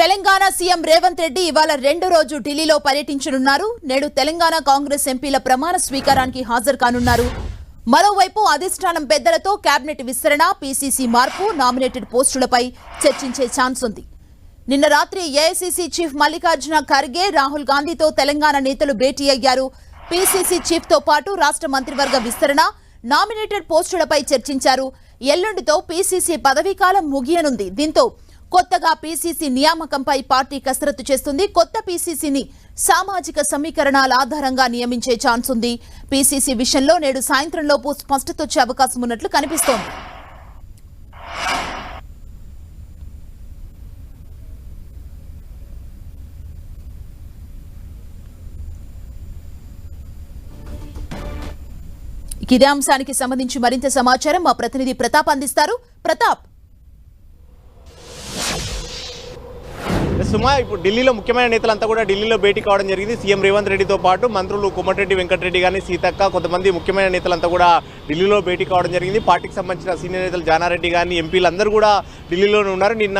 Telangana CM Revanth Reddy ఇవాళ రెండో రోజు ఢిల్లీలో పర్యటించనున్నారు. నేడు తెలంగాణ కాంగ్రెస్ ఎంపీల ప్రమాణ స్వీకారానికి హాజరు కానున్నారు. మరోవైపు అధిష్టానం పెద్దలతో కేబినెట్ విస్తరణ పీసీసీ మార్పు నామినేటెడ్ పోస్టులపై చర్చించే ఛాన్స్ ఉంది. నిన్న రాత్రి ఏఐసీసీ చీఫ్ మల్లికార్జున ఖర్గే రాహుల్ గాంధీతో తెలంగాణ నేతలు భేటీ అయ్యారు. పీసీసీ చీఫ్తో పాటు రాష్ట్ర మంత్రివర్గ విస్తరణ నామినేటెడ్ పోస్టులపై చర్చించారు. ఎల్లుండితో పీసీసీ పదవీకాలం ముగియనుంది. దీంతో కొత్తగా పీసీసీ నియామకంపై పార్టీ కసరత్తు చేస్తుంది. కొత్త పీసీసీని సామాజిక సమీకరణాల ఆధారంగా నియమించే ఛాన్స్ ఉంది. పీసీసీ విషయంలో నేడు సాయంత్రంలోపు స్పష్టత వచ్చే అవకాశం ఉన్నట్లు కనిపిస్తోంది. ఇదే అంశానికి సంబంధించి మరింత సమాచారం మా ప్రతినిధి ప్రతాప్ అందిస్తారు. ప్రతాప్. సుమా ఇప్పుడు ఢిల్లీలో ముఖ్యమైన నేతలంతా కూడా ఢిల్లీలో భేటీ కావడం జరిగింది. సీఎం రేవంత్ రెడ్డితో పాటు మంత్రులు కోమటిరెడ్డి వెంకటరెడ్డి కానీ సీతక్క కొంతమంది ముఖ్యమైన నేతలంతా కూడా ఢిల్లీలో భేటీ కావడం జరిగింది. పార్టీకి సంబంధించిన సీనియర్ నేతలు జానారెడ్డి కానీ ఎంపీలు అందరూ కూడా ఢిల్లీలోనే ఉన్నారు. నిన్న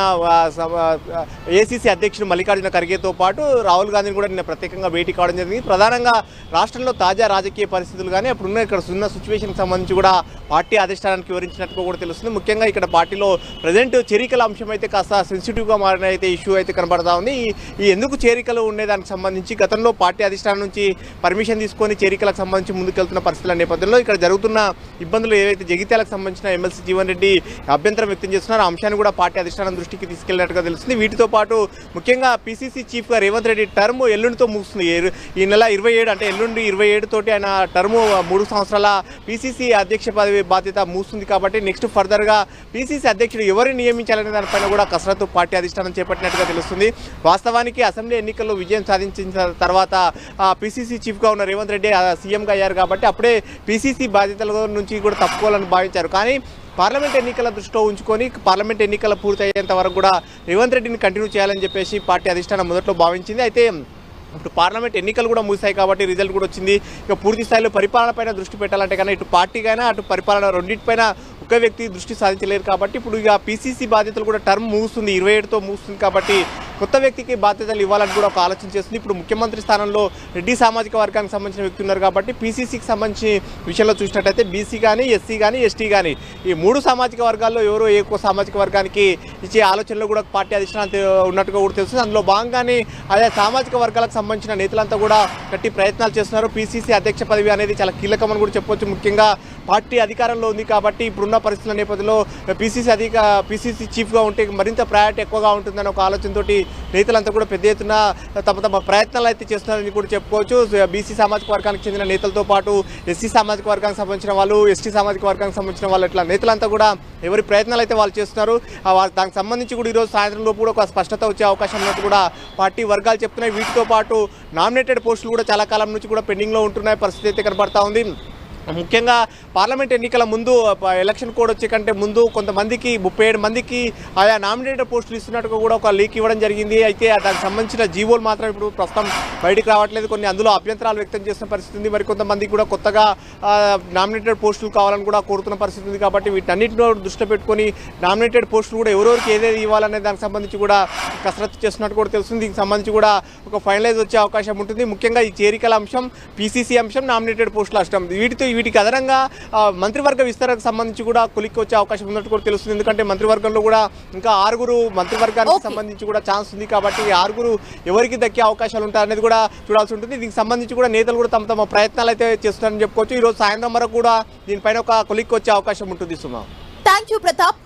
ఏసీసీ అధ్యక్షుడు మల్లికార్జున ఖర్గేతో పాటు రాహుల్ గాంధీని కూడా నిన్న ప్రత్యేకంగా భేటీ కావడం జరిగింది. ప్రధానంగా రాష్ట్రంలో తాజా రాజకీయ పరిస్థితులు కానీ అప్పుడున్న ఇక్కడ ఉన్న సిచ్యువేషన్కి సంబంధించి కూడా పార్టీ అధిష్టానానికి వివరించినట్టుగా కూడా తెలుస్తుంది. ముఖ్యంగా ఇక్కడ పార్టీలో ప్రజెంట్ చేరికల అంశం అయితే కాస్త సెన్సిటివ్గా మారిన అయితే ఇష్యూ అయితే కనబడుతుంది. కనబడతా ఉంది. ఈ- ఎందుకు చేరికలు ఉండేదానికి సంబంధించి గతంలో పార్టీ అధిష్టానం నుంచి పర్మిషన్ తీసుకొని చేరికలకు సంబంధించి ముందుకెళ్తున్న పరిస్థితుల నేపథ్యంలో ఇక్కడ జరుగుతున్న ఇబ్బందులు ఏవైతే జగిత్యాలకు సంబంధించిన ఎమ్మెల్సీ జీవన్ రెడ్డి అభ్యంతరం వ్యక్తం చేస్తున్నారో అంశాన్ని కూడా పార్టీ అధిష్టానం దృష్టికి తీసుకెళ్ళినట్టుగా తెలుస్తుంది. వీటితో పాటు ముఖ్యంగా పీసీసీ చీఫ్గా రేవంత్ రెడ్డి టర్మ్ ఎల్లుండితో ముగుస్తుంది. ఈ- ఈ నెల ఇరవై ఏడు అంటే ఎల్లుండి ఇరవై ఏడు తోటి ఆయన టర్మ్ మూడు సంవత్సరాల పీసీసీ అధ్యక్ష పదవి బాధ్యత మూస్తుంది కాబట్టి నెక్స్ట్ ఫర్దర్గా పీసీసీ అధ్యక్షుడు ఎవరిని నియమించాలనే దానిపైన కూడా కసరత్తు పార్టీ అధిష్టానం చేపట్టినట్టుగా తెలుస్తుంది. వాస్తవానికి అసెంబ్లీ ఎన్నికల్లో విజయం సాధించిన తర్వాత పీసీసీ చీఫ్గా ఉన్న రేవంత్ రెడ్డి సీఎంగా అయ్యారు కాబట్టి అప్పుడే పీసీసీ బాధ్యతల నుంచి కూడా తప్పుకోవాలని భావించారు. కానీ పార్లమెంట్ ఎన్నికల దృష్టిలో ఉంచుకొని పార్లమెంట్ ఎన్నికల పూర్తి అయ్యేంత వరకు కూడా రేవంత్ రెడ్డిని కంటిన్యూ చేయాలని చెప్పేసి పార్టీ అధిష్టానం మొదట్లో భావించింది. అయితే ఇప్పుడు పార్లమెంట్ ఎన్నికలు కూడా ముగిశాయి కాబట్టి రిజల్ట్ కూడా వచ్చింది. ఇక పూర్తి స్థాయిలో పరిపాలన పైన దృష్టి పెట్టాలంటే కానీ ఇటు పార్టీకైనా అటు పరిపాలన రెండింటిపైన ఒక వ్యక్తి దృష్టి సాధించలేరు కాబట్టి ఇప్పుడు ఇక పీసీసీ బాధ్యతలు కూడా టర్మ్ ముగుస్తుంది ఇరవై ఏడుతో ముగుస్తుంది కాబట్టి కొత్త వ్యక్తికి బాధ్యతలు ఇవ్వాలని కూడా ఒక ఆలోచన చేస్తుంది. ఇప్పుడు ముఖ్యమంత్రి స్థానంలో రెడ్డి సామాజిక వర్గానికి సంబంధించిన వ్యక్తి ఉన్నారు కాబట్టి పీసీసీకి సంబంధించి విషయంలో చూసినట్టయితే బీసీ కానీ ఎస్సీ కానీ ఎస్టీ కానీ ఈ మూడు సామాజిక వర్గాల్లో ఎవరో ఏ సామాజిక వర్గానికి ఇచ్చే ఆలోచనలో కూడా పార్టీ అధిష్టానం ఉన్నట్టుగా కూడా తెలుస్తుంది. అందులో భాగంగానే అదే సామాజిక వర్గాలకు సంబంధించిన నేతలంతా కూడా గట్టి ప్రయత్నాలు చేస్తున్నారు. పీసీసీ అధ్యక్ష పదవి అనేది చాలా కీలకమని కూడా చెప్పొచ్చు. ముఖ్యంగా పార్టీ అధికారంలో ఉంది కాబట్టి ఇప్పుడున్న పరిస్థితుల నేపథ్యంలో పీసీసీ అధిక పీసీసీ చీఫ్గా ఉంటే మరింత ప్రయారిటీ ఎక్కువగా ఉంటుందని ఒక ఆలోచనతోటి నేతలంతా కూడా పెద్ద ఎత్తున తమ తమ ప్రయత్నాలు అయితే చేస్తున్నారని కూడా చెప్పుకోవచ్చు. బీసీ సామాజిక వర్గానికి చెందిన నేతలతో పాటు ఎస్సీ సామాజిక వర్గానికి సంబంధించిన వాళ్ళు ఎస్టీ సామాజిక వర్గానికి సంబంధించిన వాళ్ళు ఇట్లా నేతలంతా కూడా ఎవరి ప్రయత్నాలు అయితే వాళ్ళు చేస్తున్నారు. దానికి సంబంధించి కూడా ఈరోజు సాయంత్రం లోపు కూడా ఒక స్పష్టత వచ్చే అవకాశం ఉన్నట్టు కూడా పార్టీ వర్గాలు చెప్తున్నాయి. వీటితో పాటు నామినేటెడ్ పోస్టులు కూడా చాలా కాలం నుంచి కూడా పెండింగ్లో ఉంటున్నాయి. పరిస్థితి అయితే కనబడతా ఉంది. ముఖ్యంగా పార్లమెంట్ ఎన్నికల ముందు ఎలక్షన్ కోడ్ వచ్చే కంటే ముందు కొంతమందికి ముప్పై ఏడు మందికి ఆయా నామినేటెడ్ పోస్టులు ఇస్తున్నట్టుగా కూడా ఒక లీక్ ఇవ్వడం జరిగింది. అయితే దానికి సంబంధించిన జీవోలు మాత్రం ఇప్పుడు ప్రస్తుతం బయటికి రావట్లేదు. కొన్ని అందులో అభ్యంతరాలు వ్యక్తం చేస్తున్న పరిస్థితి ఉంది. మరి కొంతమందికి కూడా కొత్తగా నామినేటెడ్ పోస్టులు కావాలని కూడా కోరుతున్న పరిస్థితి ఉంది కాబట్టి వీటన్నిటిని దృష్టిలో పెట్టుకొని నామినేటెడ్ పోస్టులు కూడా ఎవరెవరికి ఏదేది ఇవ్వాలనే దానికి సంబంధించి కూడా కసరత్తు చేస్తున్నట్టు కూడా తెలుస్తుంది. దీనికి సంబంధించి కూడా ఒక ఫైనలైజ్ వచ్చే అవకాశం ఉంటుంది. ముఖ్యంగా ఈ చేరికల అంశం పీసీసీ అంశం నామినేటెడ్ పోస్టుల అంశం. వీటితో వీటికి అదనంగా మంత్రివర్గ విస్తరణకు సంబంధించి కూడా కొలిక్కి వచ్చే అవకాశం ఉన్నట్టు కూడా తెలుస్తుంది. ఎందుకంటే మంత్రివర్గంలో కూడా ఇంకా ఆరుగురు మంత్రివర్గానికి. సంబంధించి కూడా ఛాన్స్ ఉంది కాబట్టి ఆరుగురు ఎవరికి దక్కే అవకాశాలు ఉంటాయనేది కూడా చూడాల్సి ఉంటుంది. దీనికి సంబంధించి కూడా నేతలు కూడా తమ తమ ప్రయత్నాలు అయితే చేస్తున్నారని చెప్పుకోవచ్చు. ఈరోజు సాయంత్రం వరకు కూడా దీనిపైన ఒక కొలిక్కి వచ్చే అవకాశం ఉంటుంది సుమా. Thank you Pratap